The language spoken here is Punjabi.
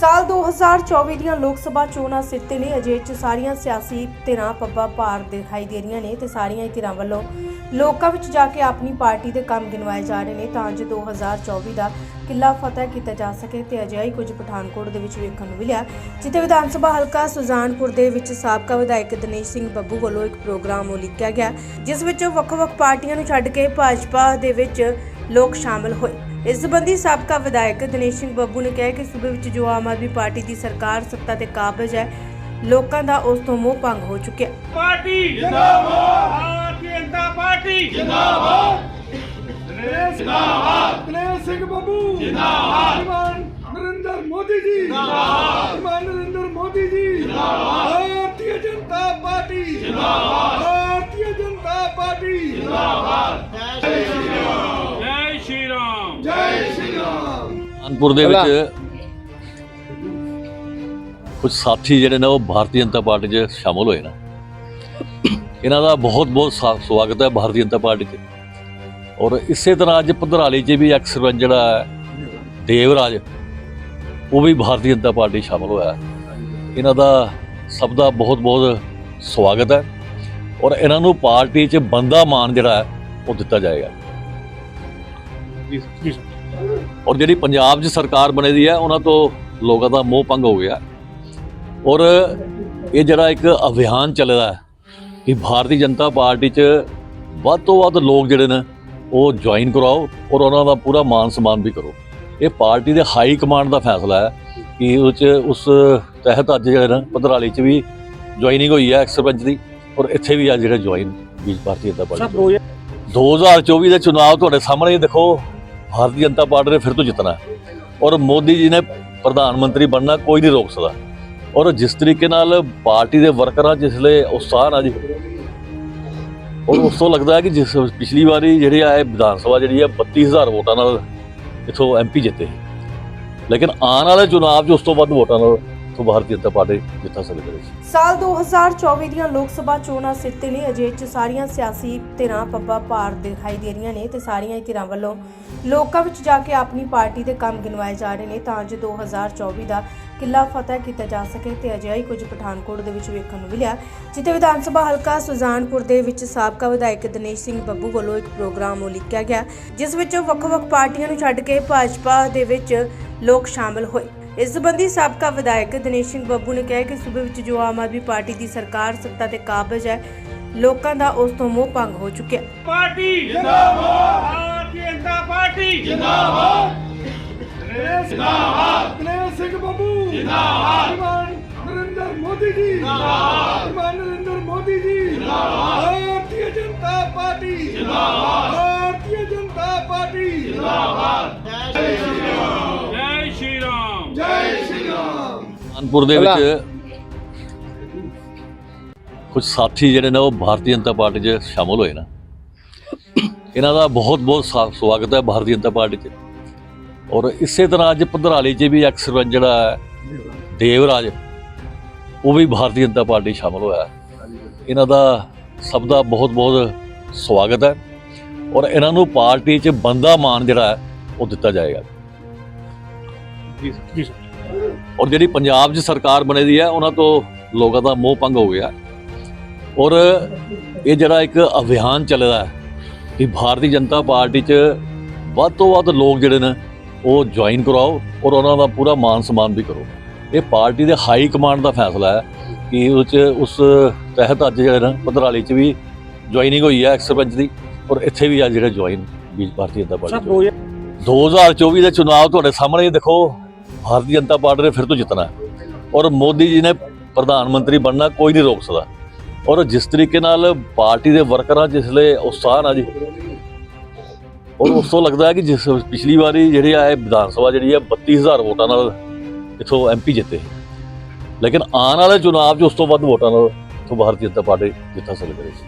ਸਾਲ 2024 ਦੀਆਂ ਲੋਕ ਸਭਾ ਚੋਣਾਂ ਸਿਰ ਤੇ ਨੇ, ਅਜੇ ਚ ਸਾਰੀਆਂ ਸਿਆਸੀ ਧਿਰਾਂ ਪੱਬਾ ਭਾਰ ਦਿਖਾਈ ਦੇ ਰਹੀਆਂ ਨੇ ਤੇ ਸਾਰੀਆਂ ਹੀ ਧਿਰਾਂ ਵੱਲੋਂ ਲੋਕਾਂ ਵਿੱਚ ਜਾ ਕੇ ਆਪਣੀ ਪਾਰਟੀ ਦੇ ਕੰਮ ਗਿਣਵਾਏ ਜਾ ਰਹੇ ਨੇ। ਤਾਂ ਜੋ 2024 ਦਾ ਕਿੱਲਾ ਫਤਿਹ ਕੀਤਾ ਜਾ ਸਕੇ ਤੇ ਅਜਿਹਾ ਹੀ ਕੁਝ ਪਠਾਨਕੋਟ ਦੇ ਵਿੱਚ ਵੇਖਣ ਨੂੰ ਮਿਲਿਆ। ਜਿੱਥੇ ਵਿਧਾਨ ਸਭਾ ਹਲਕਾ ਸੁਜ਼ਾਨਪੁਰ ਦੇ ਵਿੱਚ ਸਾਬਕਾ ਵਿਧਾਇਕ ਦਿਨੇਸ਼ ਸਿੰਘ ਬੱਬੂ ਵੱਲੋਂ ਇੱਕ ਪ੍ਰੋਗਰਾਮ ਉਲੀਕਿਆ ਗਿਆ, ਜਿਸ ਵਿੱਚ ਵੱਖ-ਵੱਖ ਪਾਰਟੀਆਂ ਨੂੰ ਛੱਡ ਕੇ ਭਾਜਪਾ ਦੇ ਵਿੱਚ ਲੋਕ ਸ਼ਾਮਲ ਹੋਏ। ਇਸ ਸੰਬੰਧੀ ਸਾਬਕਾ ਵਿਧਾਇਕ ਦਿਨੇਸ਼ ਸਿੰਘ ਬੱਬੂ ਨੇ ਕਿਹਾ ਕਿ ਸੂਬੇ ਵਿੱਚ ਜੋ ਆਮ ਆਦਮੀ ਪਾਰਟੀ ਦੀ ਸਰਕਾਰ ਸੱਤਾ ਤੇ ਕਾਬਜ਼ ਹੈ ਲੋਕਾਂ ਦਾ ਉਸ ਤੋਂ ਮੋਹ ਭੰਗ ਹੋ ਚੁੱਕਿਆ। ਪਾਰਟੀ ਜਿੰਦਾਬਾਦ! ਭਾਰਤੀ ਜਨਤਾ ਪਾਰਟੀ ਦਿਨੇਸ਼ ਸਿੰਘ ਬੱਬੂ! ਜਿੰਦਾਬਾਦ! ਸ਼੍ਰੀਮਾਨ ਨਰਿੰਦਰ ਮੋਦੀ ਜੀ! ਜਿੰਦਾਬਾਦ! ਸ਼੍ਰੀਮਾਨ ਨਰਿੰਦਰ ਮੋਦੀ ਜੀ! ਜਿੰਦਾਬਾਦ! ਭਾਰਤੀ ਜਨਤਾ ਪਾਰਟੀ! ਜਿੰਦਾਬਾਦ! ਭਾਰਤੀ ਜਨਤਾ ਪਾਰਟੀ! ਜਿੰਦਾਬਾਦ ਜੈ ਸ਼੍ਰੀ ਰਾਮ ਜੈ ਸ਼੍ਰੀ ਰਾਮ ਕਾਨਪੁਰ ਦੇ ਵਿੱਚ ਕੁਝ ਸਾਥੀ ਜਿਹੜੇ ਨੇ ਉਹ ਭਾਰਤੀ ਜਨਤਾ ਪਾਰਟੀ 'ਚ ਸ਼ਾਮਲ ਹੋਏ ਨੇ। ਇਹਨਾਂ ਦਾ ਬਹੁਤ ਬਹੁਤ ਸਵਾਗਤ ਹੈ ਭਾਰਤੀ ਜਨਤਾ ਪਾਰਟੀ 'ਚ। ਔਰ ਇਸੇ ਤਰ੍ਹਾਂ ਅੱਜ ਪੰਧਰਾਲੀ 'ਚ ਵੀ ਐਕਸ ਸਰਪੰਚ ਜਿਹੜਾ ਹੈ ਦੇਵਰਾਜ ਉਹ ਵੀ ਭਾਰਤੀ ਜਨਤਾ ਪਾਰਟੀ 'ਚ ਸ਼ਾਮਲ ਹੋਇਆ। ਇਹਨਾਂ ਦਾ ਸਭ ਦਾ ਬਹੁਤ ਬਹੁਤ ਸਵਾਗਤ ਹੈ। ਔਰ ਇਹਨਾਂ ਨੂੰ ਪਾਰਟੀ 'ਚ ਬੰਦਾ ਮਾਨ ਜਿਹੜਾ ਹੈ ਉਹ ਦਿੱਤਾ ਜਾਏਗਾ। ਔਰ ਜਿਹੜੀ ਪੰਜਾਬ 'ਚ ਸਰਕਾਰ ਬਣੇ ਦੀ ਹੈ ਉਹਨਾਂ ਤੋਂ ਲੋਕਾਂ ਦਾ ਮੋਹ ਭੰਗ ਹੋ ਗਿਆ। ਔਰ ਇਹ ਜਿਹੜਾ ਇੱਕ ਅਭਿਆਨ ਚੱਲਦਾ ਹੈ ਕਿ ਭਾਰਤੀ ਜਨਤਾ ਪਾਰਟੀ 'ਚ ਵੱਧ ਤੋਂ ਵੱਧ ਲੋਕ ਜਿਹੜੇ ਨੇ ਉਹ ਜੁਆਇਨ ਕਰਾਓ ਔਰ ਉਹਨਾਂ ਦਾ ਪੂਰਾ ਮਾਨ ਸਨਮਾਨ ਵੀ ਕਰੋ। ਇਹ ਪਾਰਟੀ ਦੇ ਹਾਈ ਕਮਾਂਡ ਦਾ ਫੈਸਲਾ ਹੈ ਕਿ ਉਹ 'ਚ ਉਸ ਤਹਿਤ ਅੱਜ ਜਿਹੜੇ ਨੇ ਪੰਧਰਾਲੀ 'ਚ ਵੀ ਜੁਆਇਨਿੰਗ ਹੋਈ ਹੈ ਸਰਪੰਚ ਦੀ ਔਰ ਇੱਥੇ ਵੀ ਅੱਜ ਜਿਹੜੇ ਜੁਆਇਨ ਵੀ ਭਾਰਤੀ ਜਨਤਾ ਪਾਰਟੀ 2024 ਦੇ। ਚੁਣਾਵ ਤੁਹਾਡੇ ਸਾਹਮਣੇ ਦੇਖੋ ਭਾਰਤੀ ਜਨਤਾ ਪਾਰਟੀ ਨੇ ਫਿਰ ਤੋਂ ਜਿੱਤਣਾ ਔਰ ਮੋਦੀ ਜੀ ਨੇ ਪ੍ਰਧਾਨ ਮੰਤਰੀ ਬਣਨਾ ਕੋਈ ਨਹੀਂ ਰੋਕ ਸਕਦਾ। ਔਰ ਜਿਸ ਤਰੀਕੇ ਨਾਲ ਪਾਰਟੀ ਦੇ ਵਰਕਰਾਂ ਜਿਸਲੇ ਉਤਸ਼ਾਹ ਨਾਲ ਜੀ, ਔਰ ਉਸ ਤੋਂ ਲੱਗਦਾ ਹੈ ਕਿ ਜਿਸ ਪਿਛਲੀ ਵਾਰੀ ਜਿਹੜੀ ਆ ਇਹ ਵਿਧਾਨ ਸਭਾ ਜਿਹੜੀ ਹੈ 32000 ਵੋਟਾਂ ਨਾਲ ਇਥੋਂ ਐਮਪੀ ਜਿੱਤੇ। ਲੇਕਿਨ ਆਉਣ ਵਾਲੇ ਚੁਣਾਵ 'ਚ ਉਸ ਤੋਂ ਵੱਧ ਵੋਟਾਂ ਨਾਲ ਤੋਂ ਭਾਰਤੀ ਜਨਤਾ ਪਾਰਟੀ ਜਿੱਤ ਹਾਸਲ ਕਰੇਗੀ ਸਾਲ 2024 ਦੀਆਂ ਲੋਕ ਸਭਾ ਚੋਣਾਂ ਸਿਰ ਤੇ ਨੇ ਅਜੇ ਚ ਸਾਰੀਆਂ ਸਿਆਸੀ ਧਿਰਾਂ ਪੱਬਾ ਭਾਰ ਦਿਖਾਈ ਦੇ ਰਹੀਆਂ ਨੇ ਤੇ ਸਾਰੀਆਂ ਧਿਰਾਂ ਵੱਲੋਂ ਲੋਕਾਂ ਵਿੱਚ ਜਾ ਕੇ ਆਪਣੀ ਪਾਰਟੀ ਦੇ ਕੰਮ ਗਿਣਵਾਏ ਜਾ ਰਹੇ ਨੇ। ਤਾਂ ਜੋ 2024 ਦਾ ਕਿੱਲਾ ਫਤਿਹ ਕੀਤਾ ਜਾ ਸਕੇ ਤੇ ਅਜਿਹਾ ਹੀ ਕੁਝ ਪਠਾਨਕੋਟ ਦੇ ਵਿੱਚ ਵੇਖਣ ਨੂੰ ਮਿਲਿਆ, ਜਿੱਥੇ ਵਿਧਾਨ ਸਭਾ ਹਲਕਾ ਸੁਜ਼ਾਨਪੁਰ ਦੇ ਵਿੱਚ ਸਾਬਕਾ ਵਿਧਾਇਕ ਦਿਨੇਸ਼ ਸਿੰਘ ਬੱਬੂ ਵੱਲੋਂ ਇੱਕ ਪ੍ਰੋਗਰਾਮ ਉਲੀਕਿਆ ਗਿਆ, ਜਿਸ ਵਿੱਚ ਵੱਖ-ਵੱਖ ਪਾਰਟੀਆਂ ਨੂੰ ਛੱਡ ਕੇ ਭਾਜਪਾ ਦੇ ਵਿੱਚ ਲੋਕ ਸ਼ਾਮਲ ਹੋਏ। ਇਸ ਸੰਬੰਧੀ ਸਾਬਕਾ ਵਿਧਾਇਕ ਦਿਨੇਸ਼ ਸਿੰਘ ਬੱਬੂ ਨੇ ਕਿਹਾ ਕਿ ਸੂਬੇ ਵਿੱਚ ਜੋ ਆਮ ਆਦਮੀ ਪਾਰਟੀ ਦੀ ਸਰਕਾਰ ਸੱਤਾ ਤੇ ਕਾਬਜ਼ ਹੈ। ਲੋਕਾਂ ਦਾ ਉਸ ਤੋਂ ਮੋਹ ਭੰਗ ਹੋ ਚੁੱਕਿਆ। ਪਾਰਟੀ ਜਿੰਦਾਬਾਦ। ਭਾਰਤੀ ਜਨਤਾ ਪਾਰਟੀ ਦਿਨੇਸ਼ ਸਿੰਘ ਬੱਬੂ ਜਿੰਦਾਬਾਦ। ਨਰਿੰਦਰ ਮੋਦੀ ਜੀ। ਜਿੰਦਾਬਾਦ। ਨਰਿੰਦਰ ਮੋਦੀ ਜੀ। ਜਿੰਦਾਬਾਦ। ਭਾਰਤੀ ਜਨਤਾ ਪਾਰਟੀ। ਜਿੰਦਾਬਾਦ। ਭਾਰਤੀ ਜਨਤਾ ਪਾਰਟੀ। ਜਿੰਦਾਬਾਦ। ਜੈ ਸ਼੍ਰੀ ਰਾਮ। ਜੈ ਸ਼੍ਰੀ ਰਾਮ। ਕਾਨਪੁਰ ਦੇ ਵਿੱਚ ਕੁਝ ਸਾਥੀ ਜਿਹੜੇ ਨੇ ਉਹ ਭਾਰਤੀ ਜਨਤਾ ਪਾਰਟੀ 'ਚ ਸ਼ਾਮਲ ਹੋਏ ਨੇ। ਇਹਨਾਂ ਦਾ ਬਹੁਤ ਬਹੁਤ ਸਵਾਗਤ ਹੈ ਭਾਰਤੀ ਜਨਤਾ ਪਾਰਟੀ 'ਚ। ਔਰ ਇਸੇ ਤਰ੍ਹਾਂ ਅੱਜ ਪੰਧਰਾਲੀ 'ਚ ਵੀ ਐਕਸ ਸਰਪੰਚ ਜਿਹੜਾ ਹੈ ਦੇਵਰਾਜ ਉਹ ਵੀ ਭਾਰਤੀ ਜਨਤਾ ਪਾਰਟੀ 'ਚ ਸ਼ਾਮਲ ਹੋਇਆ। ਇਹਨਾਂ ਦਾ ਸਭ ਦਾ ਬਹੁਤ ਬਹੁਤ ਸਵਾਗਤ ਹੈ। ਔਰ ਇਹਨਾਂ ਨੂੰ ਪਾਰਟੀ 'ਚ ਬੰਦਾ ਮਾਨ ਜਿਹੜਾ ਉਹ ਦਿੱਤਾ ਜਾਏਗਾ। ਔਰ ਜਿਹੜੀ ਪੰਜਾਬ 'ਚ ਸਰਕਾਰ ਬਣੇ ਦੀ ਹੈ ਉਹਨਾਂ ਤੋਂ ਲੋਕਾਂ ਦਾ ਮੋਹ ਭੰਗ ਹੋ ਗਿਆ। ਔਰ ਇਹ ਜਿਹੜਾ ਇੱਕ ਅਭਿਆਨ ਚੱਲਦਾ ਹੈ ਕਿ ਭਾਰਤੀ ਜਨਤਾ ਪਾਰਟੀ 'ਚ ਵੱਧ ਤੋਂ ਵੱਧ ਲੋਕ ਜਿਹੜੇ ਨੇ ਉਹ ਜੁਆਇਨ ਕਰਾਓ ਔਰ ਉਹਨਾਂ ਦਾ ਪੂਰਾ ਮਾਨ ਸਨਮਾਨ ਵੀ ਕਰੋ। ਇਹ ਪਾਰਟੀ ਦੇ ਹਾਈ ਕਮਾਂਡ ਦਾ ਫੈਸਲਾ ਹੈ ਕਿ 'ਚ ਉਸ ਤਹਿਤ ਅੱਜ ਜਿਹੜੇ ਨੇ ਪੰਧਰਾਲੀ 'ਚ ਵੀ ਜੁਆਇਨਿੰਗ ਹੋਈ ਹੈ ਸਰਪੰਚ ਦੀ ਔਰ ਇੱਥੇ ਵੀ ਅੱਜ ਜਿਹੜੇ ਜੁਆਇਨ ਵੀ ਭਾਰਤੀ ਜਨਤਾ ਪਾਰਟੀ 2024 ਦੇ ਚੁਣਾਵ ਤੁਹਾਡੇ ਸਾਹਮਣੇ ਦੇਖੋ ਭਾਰਤੀ ਜਨਤਾ ਪਾਰਟੀ ਨੇ ਫਿਰ ਤੋਂ ਜਿੱਤਣਾ। ਔਰ ਮੋਦੀ ਜੀ ਨੇ ਪ੍ਰਧਾਨ ਮੰਤਰੀ ਬਣਨਾ ਕੋਈ ਨਹੀਂ ਰੋਕ ਸਕਦਾ। ਔਰ ਜਿਸ ਤਰੀਕੇ ਨਾਲ ਪਾਰਟੀ ਦੇ ਵਰਕਰਾਂ ਜਿਸਲੇ ਉਤਸ਼ਾਹ ਨਾਲ ਜੀ, ਔਰ ਉਸ ਤੋਂ ਲੱਗਦਾ ਹੈ ਕਿ ਜਿਸ ਪਿਛਲੀ ਵਾਰੀ ਜਿਹੜੀ ਆ ਇਹ ਵਿਧਾਨ ਸਭਾ ਜਿਹੜੀ ਹੈ 32000 ਵੋਟਾਂ ਨਾਲ ਇਥੋਂ ਐਮਪੀ ਜਿੱਤੇ। ਲੇਕਿਨ ਆਉਣ ਵਾਲੇ ਚੁਣਾਵ 'ਚ ਉਸ ਤੋਂ ਵੱਧ ਵੋਟਾਂ ਨਾਲ ਤੋਂ ਭਾਰਤੀ ਜਨਤਾ ਪਾਰਟੀ ਜਿੱਤ ਹਾਸਲ ਕਰੇਗੀ